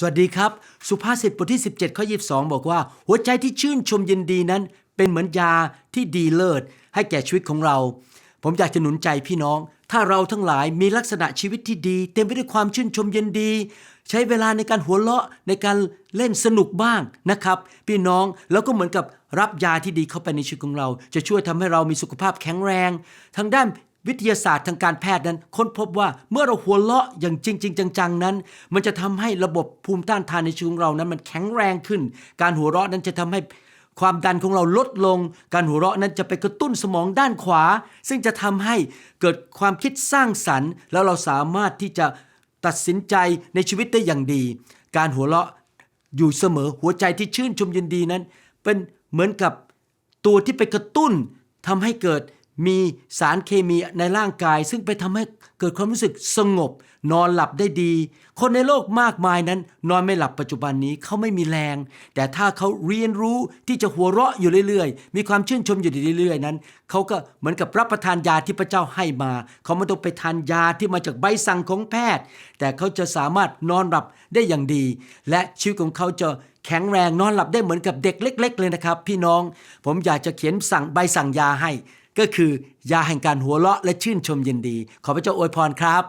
สวัสดีครับ สุภาษิตบทที่ 17ข้อ22 บอกว่า หัวใจที่ชื่นชมยินดีนั้น เป็นเหมือนยาที่ดีเลิศ ให้แก่ชีวิตของเรา ผมอยากจะหนุนใจพี่น้อง ถ้าเราทั้งหลายมีลักษณะชีวิตที่ดี เต็มไปด้วยความชื่นชมยินดี ใช้เวลาในการหัวเราะในการเล่นสนุกบ้างนะครับ พี่น้องแล้วก็เหมือนกับรับยาที่ดีเข้าไปในชีวิตของเรา จะช่วยทำให้เรามีสุขภาพแข็งแรง ทางด้าน วิทยาศาสตร์ทางการแพทย์นั้นค้นพบว่าเมื่อเราหัวเราะอย่างจริง ๆ จัง ๆ นั้น มันจะทำให้ระบบภูมิต้านทานในชีวิตของเรานั้นมันแข็งแรงขึ้น การหัวเราะนั้นจะทำให้ความดันของเราลดลง การหัวเราะนั้นจะไปกระตุ้นสมองด้านขวา ซึ่งจะทำให้เกิดความคิดสร้างสรรค์ แล้วเราสามารถที่จะตัดสินใจในชีวิตได้อย่างดี การหัวเราะอยู่เสมอหัวใจที่ชื่นชมยินดีนั้น เป็นเหมือนกับตัวที่ไปกระตุ้นทำให้เกิด มีสารเคมีในร่างกาย ซึ่งไปทำให้เกิดความรู้สึกสงบ นอนหลับได้ดี คนในโลกมากมายนั้น นอนไม่หลับปัจจุบันนี้เขาไม่มีแรง แต่ถ้าเขาเรียนรู้ที่จะหัวเราะอยู่เรื่อยๆ มีความชื่นชมอยู่เรื่อยๆนั้นเขาก็เหมือนกับรับประทานยาที่พระเจ้าให้มา เขาไม่ต้องไปทานยาที่มาจากใบสั่งของแพทย์ แต่เขาจะสามารถนอนหลับได้อย่างดี และชีวิตของเขาจะแข็งแรงนอนหลับได้เหมือนกับเด็กเล็ก ๆ เลยนะครับ พี่น้องผมอยากจะเขียนสั่งใบสั่งยาให้ ก็คือยาแห่งการหัวเราะและชื่นชมยินดี ขอพระเจ้าอวยพรครับ